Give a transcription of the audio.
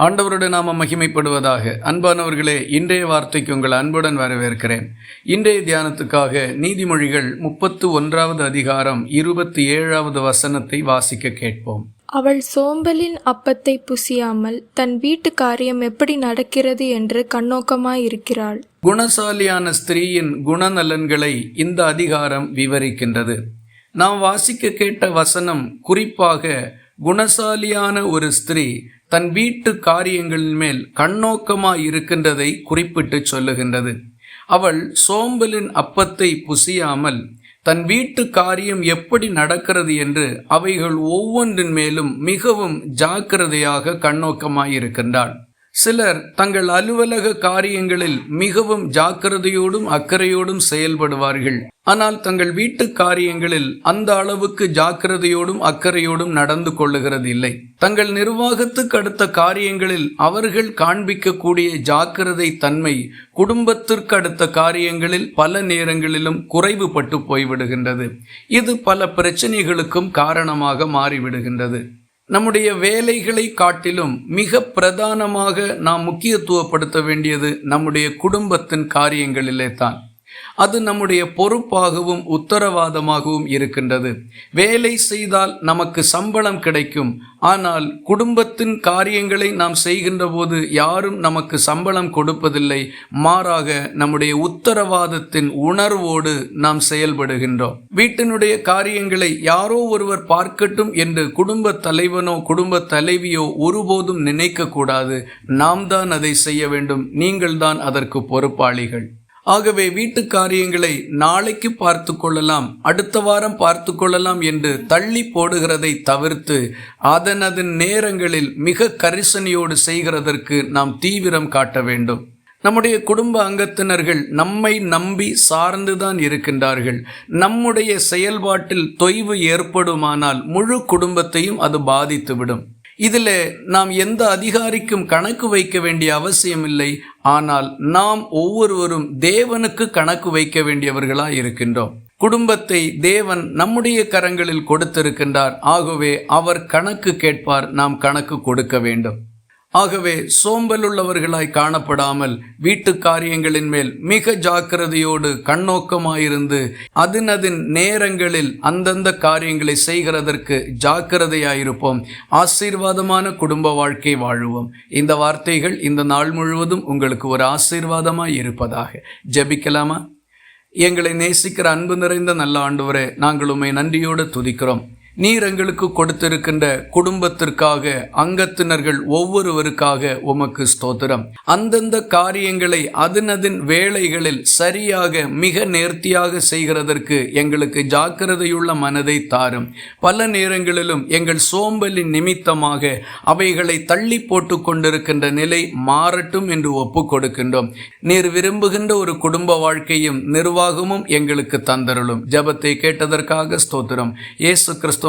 ஆண்டவருடைய நாம மகிமைப்படுவதாக. அன்பானவர்களே இன்றைய வார்த்தைக்கு உங்கள் அன்புடன் வரவேற்கிறேன். இன்றைய தியானத்துக்காக நீதிமொழிகள் முப்பத்து ஒன்றாவது அதிகாரம் இருபத்தி ஏழாவது வசனத்தை வாசிக்க கேட்போம். அவள் சோம்பலின் அப்பத்தை புசியாமல் தன் வீட்டு காரியம் எப்படி நடக்கிறது என்று கண்ணோக்கமாயிருக்கிறாள். குணசாலியான ஸ்திரீயின் குணநலன்களை இந்த அதிகாரம் விவரிக்கின்றது. நாம் வாசிக்க கேட்ட வசனம் குறிப்பாக குணசாலியான ஒரு ஸ்திரீ தன் வீட்டு காரியங்களின் மேல் கண்ணோக்கமாய் இருக்கின்றதை குறிப்பிட்டு சொல்லுகின்றது. அவள் சோம்பலின் அப்பத்தை புசியாமல் தன் வீட்டு காரியம் எப்படி நடக்கிறது என்று அவைகள் ஒவ்வொன்றின் மேலும் மிகவும் ஜாக்கிரதையாக கண்ணோக்கமாயிருக்கின்றாள் சிலர் தங்கள் அலுவலக காரியங்களில் மிகவும் ஜாக்கிரதையோடும் அக்கறையோடும் செயல்படுவார்கள். ஆனால் தங்கள் வீட்டு காரியங்களில் அந்த அளவுக்கு ஜாக்கிரதையோடும் அக்கறையோடும் நடந்து கொள்ளுகிறது இல்லை தங்கள் நிர்வாகத்துக்கு அடுத்த காரியங்களில் அவர்கள் காண்பிக்கக்கூடிய ஜாக்கிரதை தன்மை குடும்பத்திற்கு அடுத்த காரியங்களில் பல நேரங்களிலும் குறைவுபட்டு போய்விடுகின்றது. இது பல பிரச்சனைகளுக்கும் காரணமாக மாறிவிடுகின்றது. நம்முடைய வேலைகளை காட்டிலும் மிக பிரதானமாக நாம் முக்கியத்துவப்படுத்த வேண்டியது நம்முடைய குடும்பத்தின் காரியங்களிலே தான். அது நம்முடைய பொறுப்பாகவும் உத்தரவாதமாகவும் இருக்கின்றது. வேலை செய்தால் நமக்கு சம்பளம் கிடைக்கும். ஆனால் குடும்பத்தின் காரியங்களை நாம் செய்கின்ற போது யாரும் நமக்கு சம்பளம் கொடுப்பதில்லை. மாறாக நம்முடைய உத்தரவாதத்தின் உணர்வோடு நாம் செயல்படுகின்றோம். வீட்டினுடைய காரியங்களை யாரோ ஒருவர் பார்க்கட்டும் என்று குடும்ப தலைவனோ குடும்ப தலைவியோ ஒருபோதும் நினைக்க கூடாது நாம் தான் அதை செய்ய வேண்டும். நீங்கள் தான் அதற்கு பொறுப்பாளிகள். ஆகவே வீட்டு காரியங்களை நாளைக்கு பார்த்து கொள்ளலாம் அடுத்த வாரம் பார்த்து கொள்ளலாம் என்று தள்ளி போடுகிறதை தவிர்த்து அதன் அதன் நேரங்களில் மிக கரிசனையோடு செய்கிறதற்கு நாம் தீவிரம் காட்ட வேண்டும். நம்முடைய குடும்ப அங்கத்தினர்கள் நம்மை நம்பி சார்ந்துதான் இருக்கின்றார்கள். நம்முடைய செயல்பாட்டில் தொய்வு ஏற்படுமானால் முழு குடும்பத்தையும் அது பாதித்துவிடும். இதில் நாம் எந்த அதிகாரிக்கும் கணக்கு வைக்க வேண்டிய அவசியம் இல்லை ஆனால் நாம் ஒவ்வொருவரும் தேவனுக்கு கணக்கு வைக்க வேண்டியவர்களாய் இருக்கின்றோம். குடும்பத்தை தேவன் நம்முடைய கரங்களில் கொடுத்திருக்கின்றார். ஆகவே அவர் கணக்கு கேட்பார் நாம் கணக்கு கொடுக்க வேண்டும். ஆகவே சோம்பலுள்ளவர்களாய் காணப்படாமல் வீட்டு காரியங்களின் மேல் மிக ஜாக்கிரதையோடு கண்ணோக்கமாயிருந்து அதனதின் நேரங்களில் அந்தந்த காரியங்களை செய்கிறதற்கு ஜாக்கிரதையாயிருப்போம். ஆசீர்வாதமான குடும்ப வாழ்க்கை வாழுவோம். இந்த வார்த்தைகள் இந்த நாள் முழுவதும் உங்களுக்கு ஒரு ஆசீர்வாதமாய் இருப்பதாக. ஜெபிக்கலாமா? எங்களை நேசிக்கிற அன்பு நிறைந்த நல்ல ஆண்டவரே நாங்கள் உண்மை நன்றியோடு துதிக்கிறோம். நீர் எங்களுக்கு கொடுத்திருக்கின்ற குடும்பத்திற்காக அங்கத்தினர்கள் ஒவ்வொருவருக்காக உமக்கு ஸ்தோத்திரம். அந்தந்த காரியங்களை அதனதின் வேலைகளில் சரியாக மிக நேர்த்தியாக செய்கிறதற்கு எங்களுக்கு ஜாக்கிரதையுள்ள மனதை தாரும். பல நேரங்களிலும் எங்கள் சோம்பலின் நிமித்தமாக அவைகளை தள்ளி போட்டு கொண்டிருக்கின்ற நிலை மாறட்டும் என்று ஒப்பு கொடுக்கின்றோம். நீர் விரும்புகின்ற ஒரு குடும்ப வாழ்க்கையும் நிர்வாகமும் எங்களுக்கு தந்தருளும். ஜபத்தை கேட்டதற்காக ஸ்தோத்திரம். இயேசு கிறிஸ்துவ